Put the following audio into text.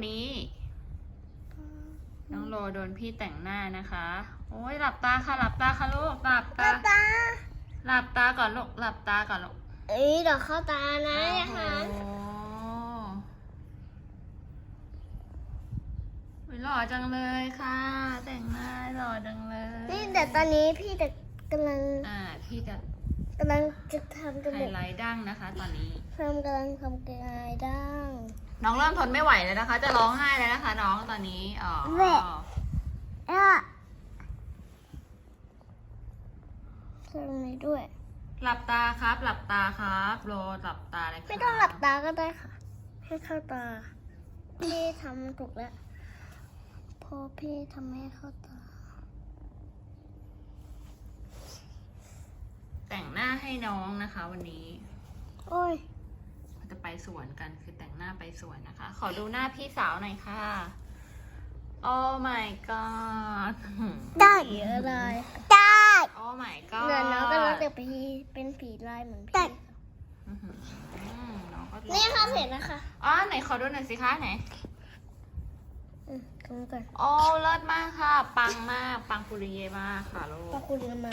วันนี้ น้องโลโดนพี่แต่งหน้านะคะ โอ้ยหลับตาค่ะหลับตาค่ะลูกหลับตา ตาหลับตาก่อนลูกหลับตาก่อนลูกเอ้ยเดี๋ยวเข้าตานะอย่าหันโอ้โหอุ๊ยหล่อจังเลยค่ะ แต่งหน้าหล่อจังเลยนี่แต่ตอนนี้พี่จะกำลังอ่าพี่จะกำลังจะทำจไฮมูกไลท์ดั้งนะคะ ตอนนี้ ทำกำลังทำกายดั้ง น้องเริ่มทนไม่ไหวแล้วนะคะ จะร้องไห้แล้วนะคะ น้องตอนนี้อ๋อแหวะเอะทำนี้ด้วย หลับตาครับ หลับตาครับโรหลับตาเลยค่ะไม่ต้องหลับตาก็ได้ค่ะ ให้เข้าตา พี่ทำถูกแล้วพอพี่ทำให้เข้าตา แต่งหน้าให้น้องนะคะวันนี้ โอ้ยเราจะไป สวนกันคือแต่งหน้าไปสวนนะคะ ขอดูหน้าพี่สาวหน่อยค่ะ โอ้ my god ได้อะไรได้โอ้ my god เดี๋ยวน้องก็รู้สึกพี่เป็นผีลายเหมือนพี่อื้อหือน้องก็นี่ค่ะเห็นนะคะอ๋อไหนขอดูหน่อยสิคะไหน อืมตรงนี้ก่อนโอ้เลิศมากค่ะ ปังมาก ปังปุริเยมากค่ะลูขอกบคุณนะ